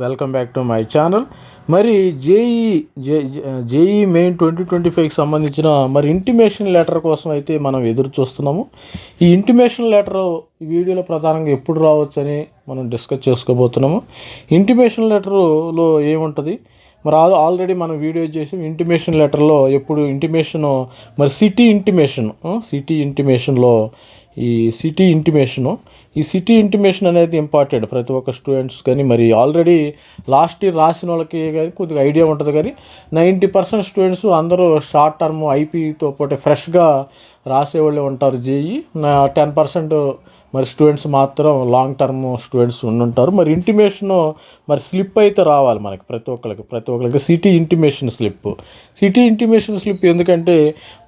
Welcome back to my channel. మరి JEE J JEE Main twenty twenty ఫైవ్కి సంబంధించిన మరి ఇంటిమేషన్ లెటర్ కోసం అయితే మనం ఎదురు చూస్తున్నాము. ఈ ఇంటిమేషన్ లెటర్ ఈ వీడియోలో ప్రధానంగా ఎప్పుడు రావచ్చని మనం డిస్కస్ చేసుకోబోతున్నాము. ఇంటిమేషన్ లెటర్లో ఏముంటుంది? మరి ఆల్ ఆల్రెడీ మనం వీడియో చేసి ఇంటిమేషన్ లెటర్లో ఎప్పుడు ఇంటిమేషన్ మరి సిటీ ఇంటిమేషన్ సిటీ ఇంటిమేషన్లో ఈ సిటీ ఇంటిమేషను ఈ సిటీ ఇంటిమేషన్ అనేది ఇంపార్టెంట్ ప్రతి ఒక్క స్టూడెంట్స్ కానీ మరి ఆల్రెడీ లాస్ట్ ఇయర్ రాసిన వాళ్ళకి కానీ కొద్దిగా ఐడియా ఉంటుంది కానీ నైంటీ పర్సెంట్ స్టూడెంట్స్ అందరూ షార్ట్ టర్మ్ ఐపీతో పాటు ఫ్రెష్గా రాసేవాళ్ళే ఉంటారు. జేఈ టెన్ పర్సెంట్ మరి స్టూడెంట్స్ మాత్రం లాంగ్ టర్మ్ స్టూడెంట్స్ ఉండుంటారు. మరి ఇంటిమేషన్ మరి స్లిప్ అయితే రావాలి మనకి ప్రతి ఒక్కరికి ప్రతి ఒక్కరికి city intimation slip. City intimation slip ఎందుకంటే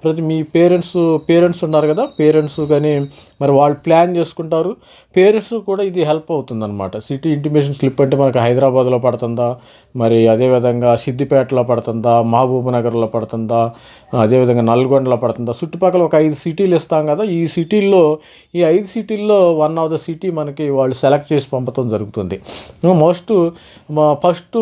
ప్రతి మీ పేరెంట్స్ పేరెంట్స్ ఉన్నారు కదా పేరెంట్స్ కానీ మరి వాళ్ళు ప్లాన్ చేసుకుంటారు. పేరెంట్స్ కూడా ఇది హెల్ప్ అవుతుందన్నమాట. సిటీ ఇంటిమేషన్ స్లిప్ అంటే మనకి హైదరాబాద్లో పడుతుందా మరి అదేవిధంగా సిద్దిపేటలో పడుతుందా మహబూబ్ నగర్లో పడుతుందా అదేవిధంగా నల్గొండలో పడుతుందా. చుట్టుపక్కల ఒక ఐదు సిటీలు ఇస్తాం కదా ఈ సిటీల్లో ఈ ఐదు సిటీల్లో వన్ ఆఫ్ ద సిటీ మనకి వాళ్ళు సెలెక్ట్ చేసి పంపడం జరుగుతుంది. మోస్ట్ ఫస్ట్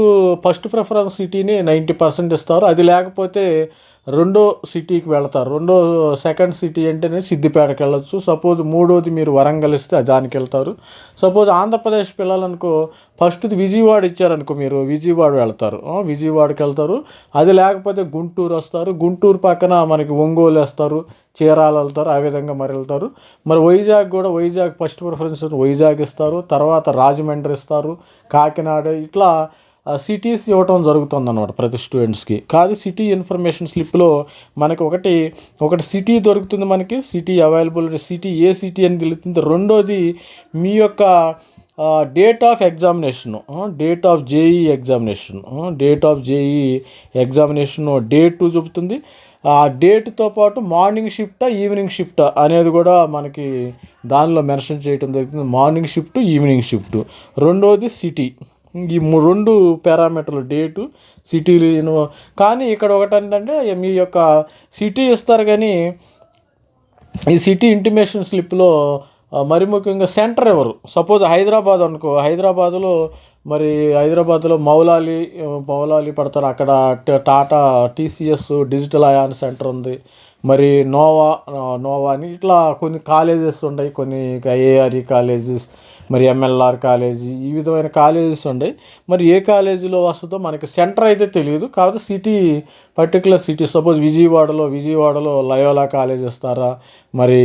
ఫస్ట్ ప్రిఫరెన్స్ సిటీని నైంటీ పర్సెంట్ ఇస్తారు. అది లేకపోతే రెండో సిటీకి వెళ్తారు. రెండో సెకండ్ సిటీ అంటేనే సిద్దిపేటకి వెళ్ళొచ్చు. సపోజ్ మూడోది మీరు వరంగల్ ఇస్తే దానికి వెళ్తారు. సపోజ్ ఆంధ్రప్రదేశ్ పిల్లలనుకో ఫస్ట్ది విజయవాడ ఇచ్చారనుకో మీరు విజయవాడ వెళ్తారు. విజయవాడకి వెళ్తారు. అది లేకపోతే గుంటూరు వస్తారు. గుంటూరు పక్కన మనకి ఒంగోలు వేస్తారు. చీరాలు వెళ్తారు. ఆ విధంగా మరి వెళ్తారు. మరి వైజాగ్ కూడా వైజాగ్ ఫస్ట్ ప్రిఫరెన్స్ వైజాగ్ ఇస్తారు. తర్వాత రాజమండ్రి ఇస్తారు. కాకినాడ ఇట్లా సిటీస్ ఇవ్వటం జరుగుతుంది అనమాట ప్రతి స్టూడెంట్స్కి కాదు సిటీ ఇన్ఫర్మేషన్ స్లిప్లో మనకి ఒకటి ఒకటి సిటీ దొరుకుతుంది మనకి సిటీ అవైలబుల్ సిటీ ఏ సిటీ అని తెలుస్తుంది. రెండోది మీ యొక్క date of examination date of JEE examination date of JEE examination date చూపుతుంది. ఆ డేట్తో పాటు మార్నింగ్ షిఫ్టా ఈవినింగ్ షిఫ్టా అనేది కూడా మనకి దానిలో మెన్షన్ చేయడం జరుగుతుంది. మార్నింగ్ షిఫ్ట్ ఈవినింగ్ షిఫ్ట్ రెండోది సిటీ ఈ రెండు పారామీటర్లు డేటు సిటీలు కానీ ఇక్కడ ఒకటి ఏంటంటే మీ యొక్క సిటీ ఇస్తారు కానీ ఈ సిటీ ఇంటిమేషన్ స్లిప్లో మరి ముఖ్యంగా సెంటర్ ఎవరు? సపోజ్ హైదరాబాద్ అనుకో హైదరాబాద్లో మరి హైదరాబాద్లో మౌలాలి మౌలాలి పడతారు. అక్కడ Tata TCS digital iON centre ఉంది. మరి నోవా నోవా అని ఇట్లా కొన్ని కాలేజెస్ ఉన్నాయి కొన్ని ఏఆర్ఈ కాలేజెస్ మరి ఎంఎల్ఆర్ కాలేజీ ఈ విధమైన కాలేజెస్ ఉన్నాయి మరి ఏ కాలేజీలో వస్తుందో మనకి సెంటర్ అయితే తెలియదు. కాకపోతే సిటీ పర్టికులర్ సిటీ సపోజ్ విజయవాడలో విజయవాడలో లయోలా కాలేజ్ ఇస్తారా? మరి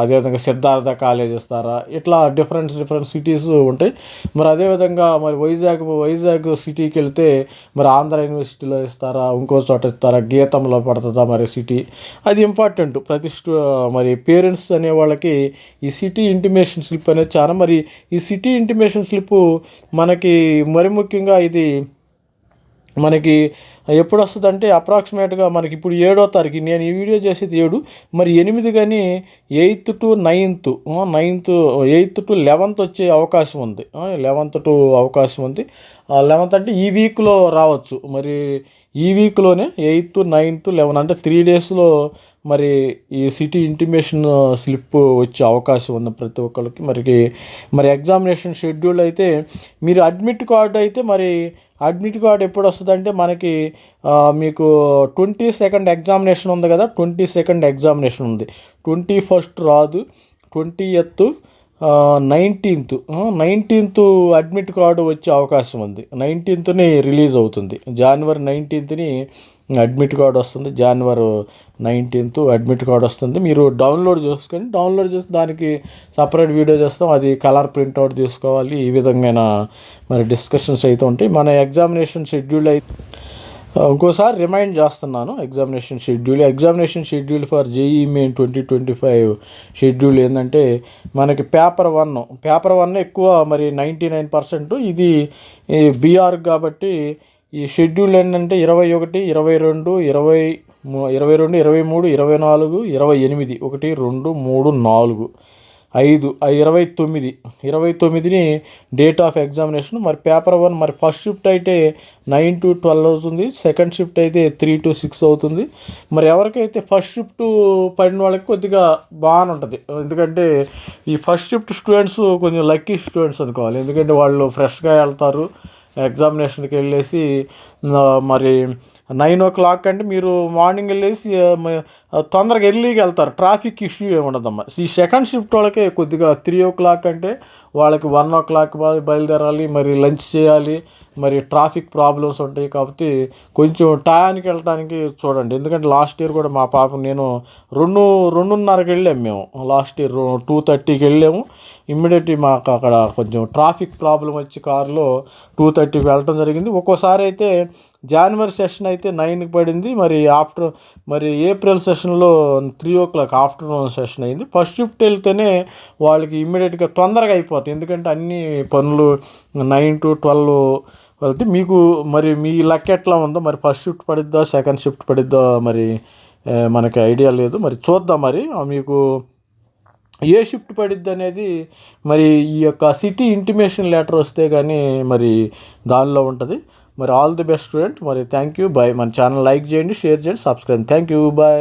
అదేవిధంగా సిద్ధార్థ కాలేజ్ ఇస్తారా? ఇట్లా డిఫరెంట్ డిఫరెంట్ సిటీస్ ఉంటాయి. మరి అదేవిధంగా మరి వైజాగ్ వైజాగ్ సిటీకి వెళ్తే మరి ఆంధ్ర యూనివర్సిటీలో ఇస్తారా? ఇంకో చోట ఇస్తారా? గీతంలో పడుతుందా మరి సిటీ అది ఇంపార్టెంట్ ప్రతి మరి పేరెంట్స్ అనే వాళ్ళకి ఈ సిటీ ఇంటిమేషన్ స్లిప్ అనేది చాలా మరి ఈ సిటీ ఇంటిమేషన్ స్లిప్ మనకి మరి ముఖ్యంగా ఇది మనకి ఎప్పుడు వస్తుంది అంటే అప్రాక్సిమేట్గా మనకి ఇప్పుడు ఏడో తారీఖు. నేను ఈ వీడియో చేసేది ఏడు మరి ఎనిమిది కానీ eighth to ninth ninth eighth to eleventh వచ్చే అవకాశం ఉంది. లెవెన్త్ టు అవకాశం ఉంది. లెవెన్త్ అంటే ఈ వీక్లో రావచ్చు. మరి ఈ వీక్లోనే ఎయిత్ నైన్త్ లెవెన్ అంటే త్రీ డేస్లో మరి ఈ సిటీ ఇంటిమేషన్ స్లిప్ వచ్చే అవకాశం ఉంది ప్రతి ఒక్కరికి మరి మరి ఎగ్జామినేషన్ షెడ్యూల్ అయితే మీరు అడ్మిట్ కార్డు అయితే మరి అడ్మిట్ కార్డు ఎప్పుడు వస్తుంది అంటే మనకి మీకు ట్వంటీ సెకండ్ ఎగ్జామినేషన్ ఉంది కదా ట్వంటీ సెకండ్ ఎగ్జామినేషన్ ఉంది. ట్వంటీ ఫస్ట్ రాదు twentieth nineteenth nineteenth admit card వచ్చే అవకాశం ఉంది. నైన్టీన్త్ని రిలీజ్ అవుతుంది. జనవరి నైన్టీన్త్ని అడ్మిట్ కార్డు వస్తుంది. జనవరి నైన్టీన్త్ అడ్మిట్ కార్డు వస్తుంది. మీరు డౌన్లోడ్ చేసుకొని డౌన్లోడ్ చేసి దానికి సపరేట్ వీడియో చేస్తాం. అది కలర్ ప్రింట్అవుట్ తీసుకోవాలి. ఈ విధంగా మరి డిస్కషన్స్ అయితే ఉంటాయి. మన ఎగ్జామినేషన్ షెడ్యూల్ అయితే ఇంకోసారి రిమైండ్ చేస్తున్నాను. Examination schedule examination schedule for JEE Main twenty twenty five schedule ఏంటంటే మనకి పేపర్ వన్. పేపర్ వన్ ఎక్కువ మరి నైంటీ నైన్ పర్సెంట్. ఇది బీఆర్ కాబట్టి ఈ షెడ్యూల్ ఏంటంటే ఇరవై ఒకటి ఇరవై రెండు ఇరవై ఇరవై రెండు ఇరవై మూడు ఇరవై నాలుగు ఇరవై ఎనిమిది. ఒకటి రెండు మూడు నాలుగు. ఐదు ఇరవై తొమ్మిది. ఇరవై తొమ్మిదిని డేట్ ఆఫ్ ఎగ్జామినేషన్ మరి పేపర్ వన్ మరి ఫస్ట్ షిఫ్ట్ అయితే నైన్ టు ట్వెల్వ్ అవుతుంది. సెకండ్ షిఫ్ట్ అయితే త్రీ టు సిక్స్ అవుతుంది. మరి ఎవరికైతే ఫస్ట్ షిఫ్ట్ పడిన వాళ్ళకి కొద్దిగా బాగానే ఉంటుంది. ఎందుకంటే ఈ ఫస్ట్ షిఫ్ట్ స్టూడెంట్స్ కొంచెం లక్కీ స్టూడెంట్స్ అనుకోవాలి. ఎందుకంటే వాళ్ళు ఫ్రెష్గా వెళ్తారు. ఎగ్జామినేషన్కి వెళ్ళేసి మరి నైన్ ఓ క్లాక్ అంటే మీరు మార్నింగ్ వెళ్ళేసి తొందరగా ఎర్లీగా వెళ్తారు. ట్రాఫిక్ ఇష్యూ ఏమి ఉండదమ్మా ఈ సెకండ్ షిఫ్ట్ వాళ్ళకే కొద్దిగా త్రీ ఓ క్లాక్ అంటే వాళ్ళకి వన్ ఓ క్లాక్ బయలుదేరాలి మరి లంచ్ చేయాలి మరి ట్రాఫిక్ ప్రాబ్లమ్స్ ఉంటాయి కాబట్టి కొంచెం టయానికి వెళ్ళటానికి చూడండి. ఎందుకంటే లాస్ట్ ఇయర్ కూడా మా పాప నేను రెండు రెండున్నరకి వెళ్ళాము మేము. లాస్ట్ ఇయర్ టూ థర్టీకి వెళ్ళాము. ఇమ్మీడియట్లీ మాకు అక్కడ కొంచెం ట్రాఫిక్ ప్రాబ్లం వచ్చి కారులో టూ థర్టీకి వెళ్ళటం జరిగింది. ఒక్కోసారి అయితే జనవరి సెషన్ అయితే నైన్కి పడింది. మరి ఆఫ్టర్ మరి ఏప్రిల్ సెషన్లో three o'clock afternoon session అయింది. ఫస్ట్ షిఫ్ట్ వెళ్తేనే వాళ్ళకి ఇమ్మీడియట్గా తొందరగా అయిపోతుంది. ఎందుకంటే అన్ని పనులు నైన్ టు ట్వెల్వ్ వెళ్తే మీకు మరి మీ లక్ ఎట్లా ఉందో మరి ఫస్ట్ షిఫ్ట్ పడిద్దా సెకండ్ షిఫ్ట్ పడిద్దా మరి మనకి ఐడియా లేదు. మరి చూద్దాం మరి. మీకు ఏ షిఫ్ట్ పడిద్ది అనేది మరి ఈ యొక్క సిటీ ఇంటిమేషన్ లెటర్ వస్తే కానీ మరి దానిలో ఉంటుంది. మరి ఆల్ ది బెస్ట్ స్టూడెంట్ మరి థ్యాంక్ యూ బాయ్ మన ఛానల్ లైక్ చేయండి షేర్ చేయండి సబ్స్క్రైబ్ థ్యాంక్ యూ బాయ్